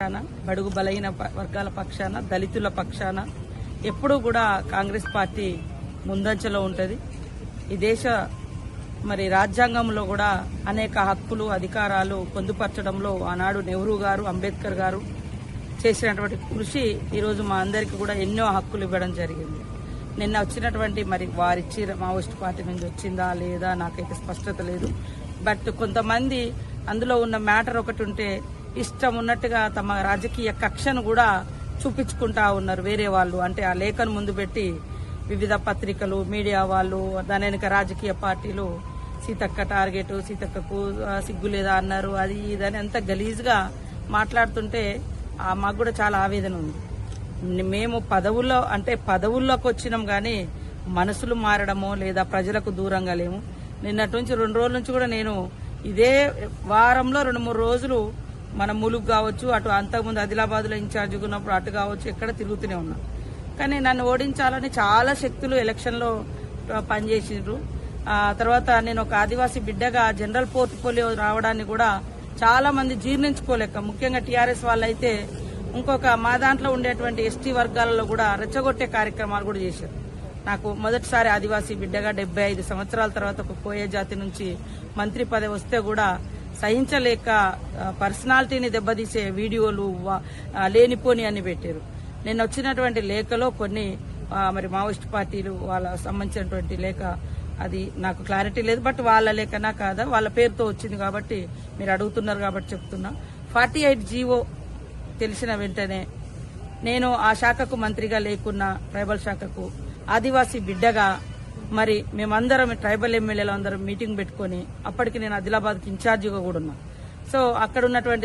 పక్షాన బడుగు బలహీన ప- వర్గాల పక్షాన దళితుల పక్షాన ఎప్పుడూ కూడా కాంగ్రెస్ పార్టీ ముందంజలో ఉంటుంది. ఈ దేశ మరి రాజ్యాంగంలో కూడా అనేక హక్కులు అధికారాలు పొందుపరచడంలో ఆనాడు నెహ్రూ గారు అంబేద్కర్ గారు చేసినటువంటి కృషి ఈరోజు మా అందరికీ కూడా ఎన్నో హక్కులు ఇవ్వడం జరిగింది. నిన్న వచ్చినటువంటి మరి వారిచ్చి మావోయిస్ట్ పార్టీ నుంచి వచ్చిందా లేదా నాకైతే స్పష్టత లేదు. బట్ కొంతమంది అందులో ఉన్న మ్యాటర్ ఒకటి ఉంటే ఇష్టం ఉన్నట్టుగా తమ రాజకీయ కక్షను కూడా చూపించుకుంటా ఉన్నారు వేరే వాళ్ళు. అంటే ఆ లేఖను ముందు పెట్టి వివిధ పత్రికలు మీడియా వాళ్ళు దాని వెనుక రాజకీయ పార్టీలు సీతక్క టార్గెట్ సీతక్కకు సిగ్గు లేదా అన్నారు అది ఇదని అంత గలీజ్గా మాట్లాడుతుంటే మాకు కూడా చాలా ఆవేదన ఉంది. మేము పదవుల్లో అంటే పదవుల్లోకి వచ్చినాం కానీ మనసులు మారడమో లేదా ప్రజలకు దూరంగా లేము. నిన్నటి నుంచి రెండు రోజుల నుంచి కూడా నేను ఇదే వారంలో రెండు మూడు రోజులు మన ములుగు కావచ్చు అటు అంతకుముందు ఆదిలాబాద్లో ఇన్ఛార్జ్ ఉన్నప్పుడు అటు కావచ్చు ఎక్కడ తిరుగుతూనే ఉన్నా. కానీ నన్ను ఓడించాలని చాలా శక్తులు ఎలక్షన్లో పనిచేసిండ్రు ఆ తర్వాత నేను ఒక ఆదివాసీ బిడ్డగా జనరల్ పోర్ట్ఫోలియో రావడాన్ని కూడా చాలా మంది జీర్ణించుకోలేక ముఖ్యంగా టీఆర్ఎస్ వాళ్ళైతే ఇంకొక మా దాంట్లో ఉండేటువంటి ఎస్టీ వర్గాలలో కూడా రెచ్చగొట్టే కార్యక్రమాలు కూడా చేశారు. నాకు మొదటిసారి ఆదివాసీ బిడ్డగా డెబ్బై ఐదు సంవత్సరాల తర్వాత ఒక కోయ జాతి నుంచి మంత్రి పదవి వస్తే కూడా సహించలేక పర్సనాలిటీని దెబ్బతీసే వీడియోలు లేనిపోని అని పెట్టారు. నేను వచ్చినటువంటి లేఖలో కొన్ని మరి మావోయిస్ట్ పార్టీలు వాళ్ళ సంబంధించినటువంటి లేఖ అది నాకు క్లారిటీ లేదు బట్ వాళ్ళ లేఖనా కాదా? వాళ్ళ పేరుతో వచ్చింది కాబట్టి మీరు అడుగుతున్నారు కాబట్టి చెప్తున్నా. ఫార్టీ ఎయిట్ జీవో తెలిసిన వెంటనే నేను ఆ శాఖకు మంత్రిగా లేకున్నా ట్రైబల్ శాఖకు ఆదివాసీ బిడ్డగా మరి మేమందరం ట్రైబల్ ఎమ్మెల్యేలు అందరం మీటింగ్ పెట్టుకొని అప్పటికి నేను ఆదిలాబాద్కి ఇన్ఛార్జిగా కూడా ఉన్నా. సో అక్కడ ఉన్నటువంటి